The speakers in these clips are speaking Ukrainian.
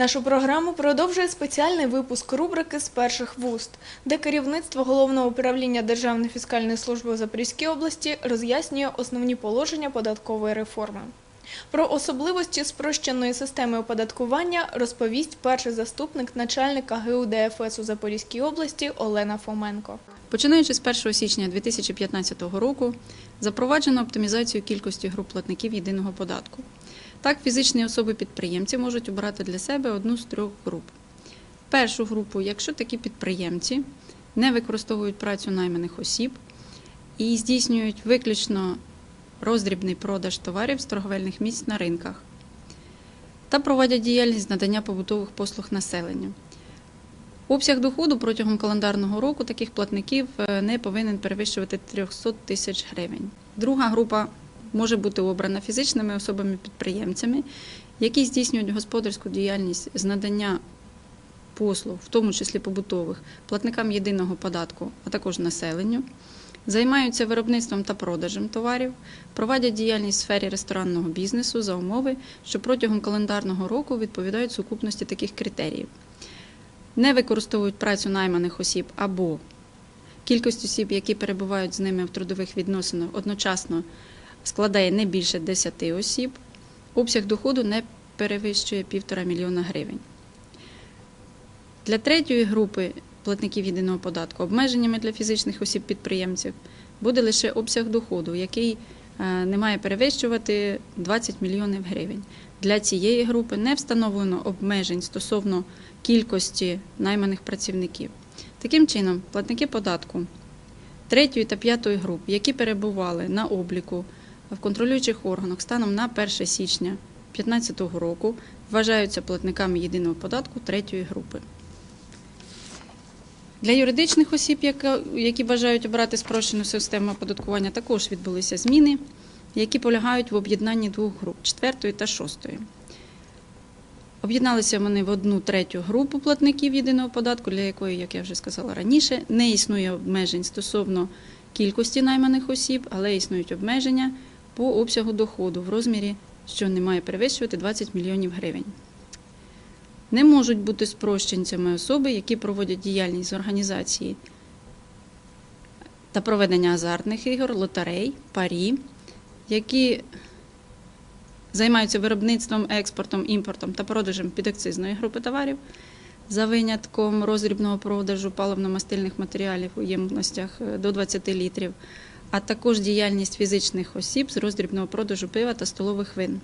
Нашу програму продовжує спеціальний випуск рубрики з перших вуст, де керівництво головного управління Державної фіскальної служби у Запорізькій області роз'яснює основні положення податкової реформи. Про особливості спрощеної системи оподаткування розповість перший заступник начальника ГУ ДФС у Запорізькій області Олена Фоменко. Починаючи з 1 січня 2015 року, запроваджено оптимізацію кількості груп платників єдиного податку. Так, фізичні особи-підприємці можуть обрати для себе одну з трьох груп. Першу групу, якщо такі підприємці не використовують працю найманих осіб і здійснюють виключно роздрібний продаж товарів з торговельних місць на ринках та проводять діяльність надання побутових послуг населенню. Обсяг доходу протягом календарного року таких платників е, не повинен перевищувати 300 тисяч гривень. Друга група може бути обрана фізичними особами-підприємцями, які здійснюють господарську діяльність з надання послуг, в тому числі побутових, платникам єдиного податку, а також населенню, займаються виробництвом та продажем товарів, проводять діяльність в сфері ресторанного бізнесу за умови, що протягом календарного року відповідають сукупності таких критеріїв. Не використовують працю найманих осіб або кількість осіб, які перебувають з ними в трудових відносинах, одночасно складає не більше 10 осіб, обсяг доходу не перевищує 1,5 мільйона гривень. Для третьої групи платників єдиного податку обмеженнями для фізичних осіб-підприємців буде лише обсяг доходу, який е, не має перевищувати 20 мільйонів гривень. Для цієї групи не встановлено обмежень стосовно кількості найманих працівників. Таким чином, платники податку третьої та п'ятої груп, які перебували на обліку в контролюючих органах станом на 1 січня 2015 року, вважаються платниками єдиного податку третьої групи. Для юридичних осіб, які бажають обрати спрощену систему оподаткування, також відбулися зміни, які полягають в об'єднанні двох груп четвертої та шостої. Об'єдналися вони в одну третю групу платників єдиного податку, для якої, як я вже сказала раніше, не існує обмежень стосовно кількості найманих осіб, але існують обмеження по обсягу доходу в розмірі, що не має перевищувати 20 мільйонів гривень. Не можуть бути спрощенцями особи, які проводять діяльність з організації та проведення азартних ігор, лотерей, парі, які займаються виробництвом, експортом, імпортом та продажем підакцизної групи товарів за винятком роздрібного продажу паливно-мастильних матеріалів у ємностях е, до 20 літрів, а також діяльність фізичних осіб з роздрібного продажу пива та столових вин.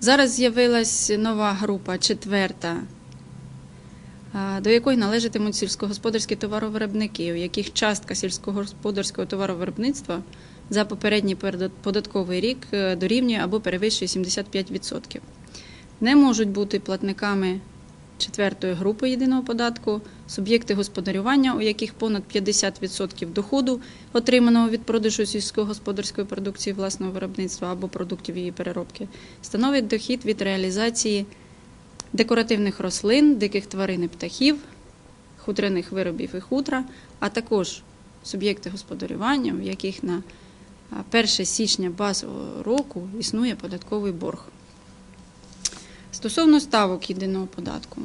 Зараз з'явилась нова група, четверта, до якої належатимуть сільськогосподарські товаровиробники, у яких частка сільськогосподарського товаровиробництва за попередній податковий рік е, дорівнює або перевищує 75%. Не можуть бути платниками четвертої групи єдиного податку суб'єкти господарювання, у яких понад 50% доходу, отриманого від продажу сільськогосподарської продукції власного виробництва або продуктів її переробки, становить дохід від реалізації декоративних рослин, диких тварин і птахів, хутряних виробів і хутра, а також суб'єкти господарювання, в яких на 1 січня базового року існує податковий борг. Стосовно ставок єдиного податку.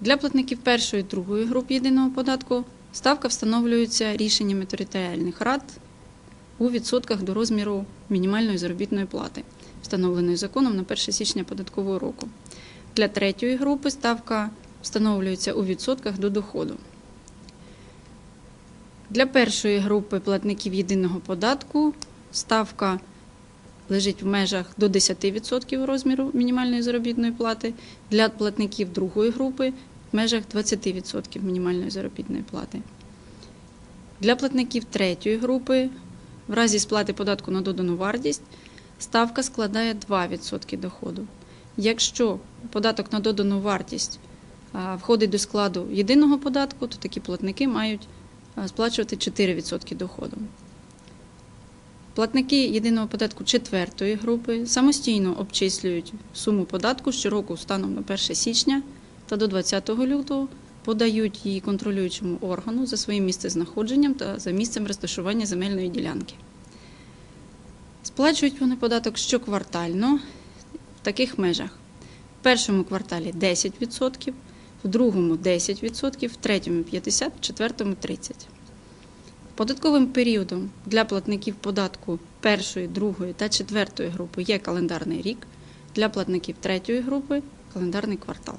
Для платників першої і другої груп єдиного податку ставка встановлюється рішеннями територіальних рад у відсотках до розміру мінімальної заробітної плати, встановленої законом на 1 січня податкового року. Для третьої групи ставка встановлюється у відсотках до доходу. Для першої групи платників єдиного податку ставка лежить в межах до 10% розміру мінімальної заробітної плати. Для платників другої групи в межах 20% мінімальної заробітної плати. Для платників третьої групи в разі сплати податку на додану вартість ставка складає 2% доходу. Якщо податок на додану вартість входить до складу єдиного податку, то такі платники мають сплачувати 4% доходу. Платники єдиного податку четвертої групи самостійно обчислюють суму податку щороку станом на 1 січня та до 20 лютого подають її контролюючому органу за своїм місцезнаходженням та за місцем розташування земельної ділянки. Сплачують вони податок щоквартально в таких межах. в першому кварталі 10%, в другому 10%, в третьому 50%, в четвертому 30%. Податковим періодом для платників податку першої, другої та четвертої групи є календарний рік, для платників третьої групи календарний квартал.